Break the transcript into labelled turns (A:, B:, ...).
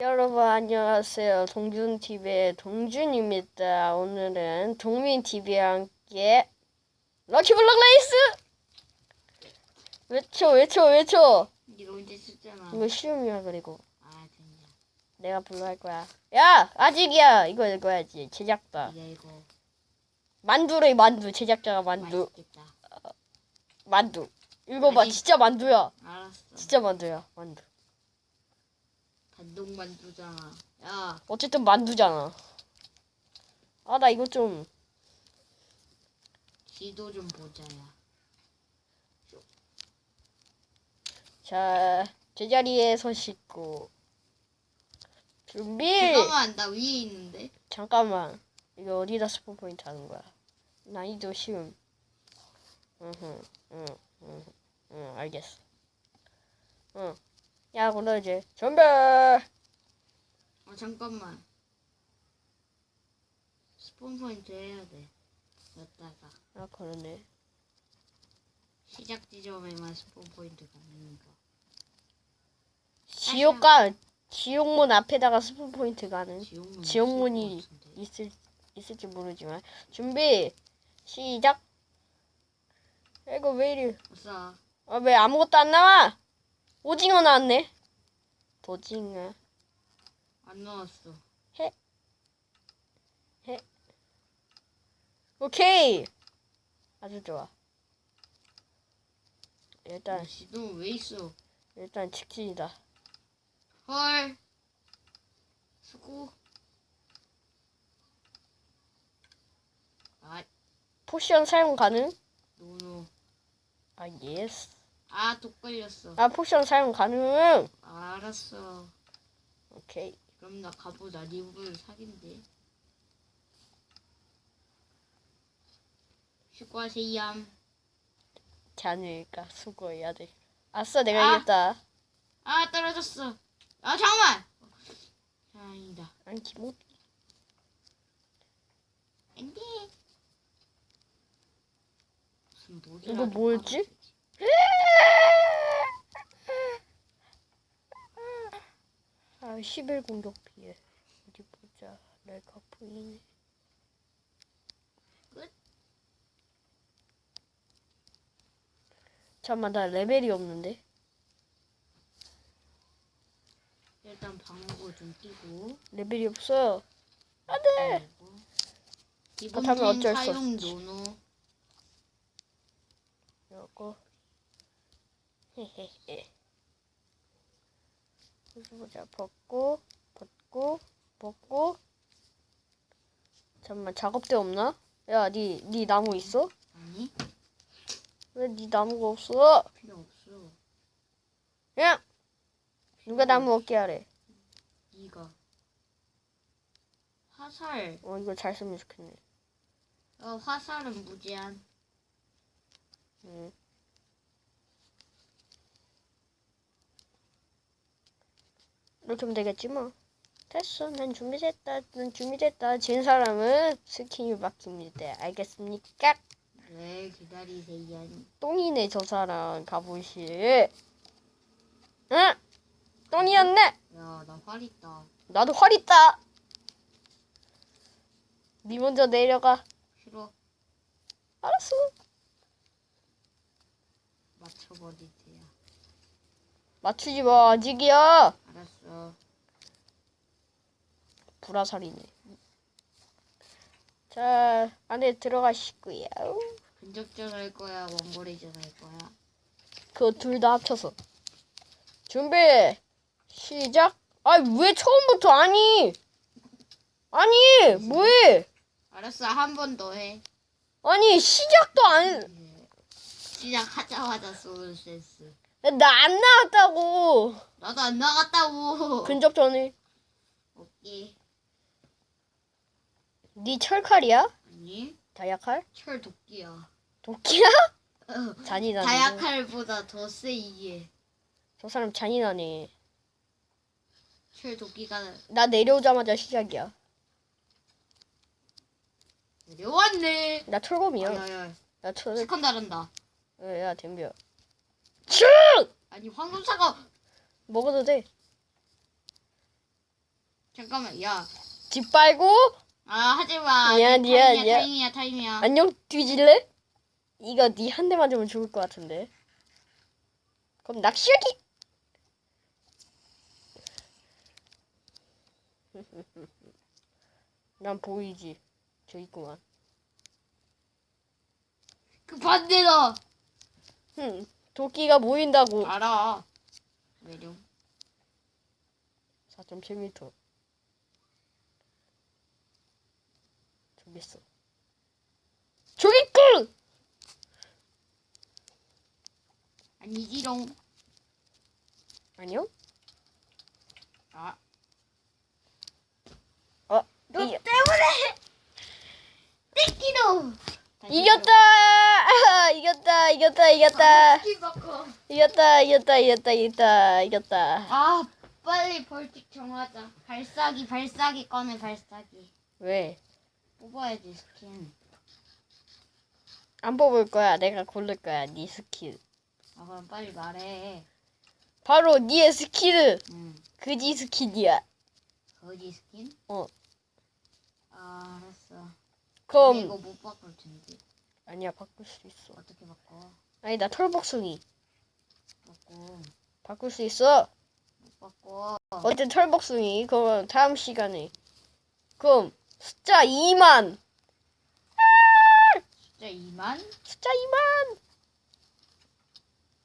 A: 여러분 안녕하세요. 동준TV의 동준입니다. 오늘은 동민TV와 함께 럭키블럭 레이스! 외쳐 외쳐 외쳐!
B: 네가 언제 썼잖아.
A: 이거 쉬움이야 그리고
B: 아 됐냐.
A: 내가 불러 할 거야. 야! 아직이야! 이거 읽어야지. 제작자.
B: 네가 이거
A: 만두래 만두. 제작자가 만두.
B: 맛있겠다.
A: 만두. 읽어봐.
B: 아니.
A: 진짜 만두야.
B: 알았어.
A: 진짜 만두야. 만두.
B: 단독 만두잖아. 야
A: 어쨌든 만두잖아. 아 나 이거 좀
B: 지도 좀 보자 야.
A: 자, 제자리에 서시고 준비.
B: 잠깐만 나 위에 있는데.
A: 잠깐만. 이거 어디다 스폰 포인트 하는 거야? 난이도 쉬움. 응, 응, 응, 응, 알겠어. 응. 야, 그럼 이제 준비.
B: 아 잠깐만. 스폰 포인트 해야 돼. 여기다가
A: 아, 그러네.
B: 시작 지점에만 스폰 포인트 가는 거.
A: 지옥가 지옥문 앞에다가 스폰 포인트 가는
B: 지옥문
A: 지옥문이
B: 것 같은데.
A: 있을 있을지 모르지만 준비 시작. 이거 왜 이리?
B: 아싸.
A: 아, 왜 아무것도 안 나와? 오징어 나왔네. 오징어.
B: 안 나왔어.
A: 오케이. 아주 좋아. 일단
B: 지도 왜 있어?
A: 일단 직진이다.
B: 헐. 수고. 아
A: 포션 사용 가능?
B: 노노.
A: 아 예스.
B: 아, 독 걸렸어.
A: 아 포션 사용 가능.
B: 알았어.
A: 오케이.
B: 그럼 나 가보자. 리블 사귄대. 수고하세요.
A: 자네가 수고해야 돼. 아싸 내가
B: 아.
A: 이겼다.
B: 아, 떨어졌어. 아, 잠깐만. 다행이다.
A: 아니 기모.
B: 안 돼. 무슨.
A: 이거 뭐였지? 아 11 공격 피해. 어디 보자. 랄카 보이네.
B: 끝.
A: 잠깐만 나 레벨이 없는데.
B: 일단 방어구 좀 끼고.
A: 레벨이 없어. 안돼.
B: 그리고
A: 그렇다면
B: 기본템
A: 어쩔 수 없지.
B: 노노.
A: 요거 헤헤헤 여기 보자 벗고 벗고 벗고 잠깐만 작업대 없나? 야 니 니 나무 있어?
B: 아니,
A: 왜 니 나무가 없어?
B: 필요 없어.
A: 야 누가 나무 얻게 하래
B: 네가 화살.
A: 어 이거 잘 쓰면 좋겠네
B: 어, 화살은 무제한.
A: 응. 이렇게 하면 되겠지 뭐 됐어 난 준비됐다 난 준비됐다 진 사람은 스킨을 맡깁니다 알겠습니까?
B: 네, 기다리세요.
A: 똥이네 저 사람 갑옷이 응? 똥이었네
B: 야, 나 활 있다.
A: 나도 활 있다 니 먼저 내려가
B: 싫어.
A: 알았어
B: 맞춰버리세요.
A: 맞추지 마 아직이야
B: 알았어.
A: 불화살이네 자 안에 들어가시고요
B: 근접전 할 거야, 원거리전 할 거야.
A: 그거 둘 다 합쳐서 준비 시작 아 왜 처음부터 아니 아니 뭐해
B: 알았어, 한 번 더 해.
A: 아니 시작도
B: 네. 시작하자마자 쏘는 센스.
A: 안나안 나왔다고
B: 나도 안 나갔다고.
A: 근접 전에
B: 오케이.
A: 네 철칼이야?
B: 아니,
A: 다이아칼?
B: 철 도끼야.
A: 도끼야?
B: 어,
A: 잔인하네.
B: 다이아칼보다 더 세 이게.
A: 저 사람 잔인하네.
B: 철 도끼가
A: 나 내려오자마자 시작이야.
B: 내려왔네.
A: 나 철검이야.
B: 야야,
A: 나 철,
B: 스컨 다른다.
A: 야 덤벼. 쭉
B: 아니 황금사가
A: 먹어도 돼.
B: 잠깐만, 야.
A: 집 빨고
B: 아, 하지 마.
A: 야,
B: 타임이야,
A: 야, 야.
B: 타임이야, 타임이야.
A: 안녕 뒤질래? 이거 니 한대 맞으면 죽을 것 같은데. 그럼 낚시하기. 난 보이지. 저 있구만.
B: 그 반대로.
A: 흠, 도끼가 모인다고.
B: 알아. 매력.
A: 4.7m. 있어. 저기 있고!
B: 아니지롱.
A: 아니요?
B: 아.
A: 어,
B: 너
A: 이,
B: 때문에. 띠끼로.
A: 이겼다! 이겼다! 이겼다! 이겼다!
B: 띠 바꿔.
A: 이겼다! 이겼다! 이겼다! 이겼다! 이겼다!
B: 아, 빨리 벌칙 정하자. 발사기, 발사기 꺼내, 발사기.
A: 왜?
B: 뽑아야지, 스킨.
A: 안 뽑을 거야. 내가 고를 거야. 네 스킬.
B: 아, 그럼 빨리 말해.
A: 바로 니의 스킬은
B: 응.
A: 그지 스킬이야.
B: 거지 스킨?
A: 어.
B: 아, 알았어.
A: 그럼
B: 근데 이거 못 바꿀 텐데.
A: 아니야 바꿀 수 있어.
B: 어떻게 바꿔?
A: 아니 나 털복숭이
B: 바꿔.
A: 바꿀 수 있어.
B: 못 바꿔.
A: 어쨌든 털복숭이 그럼 다음 시간에 그럼 숫자 2만
B: 진짜 2만?
A: 숫자 2만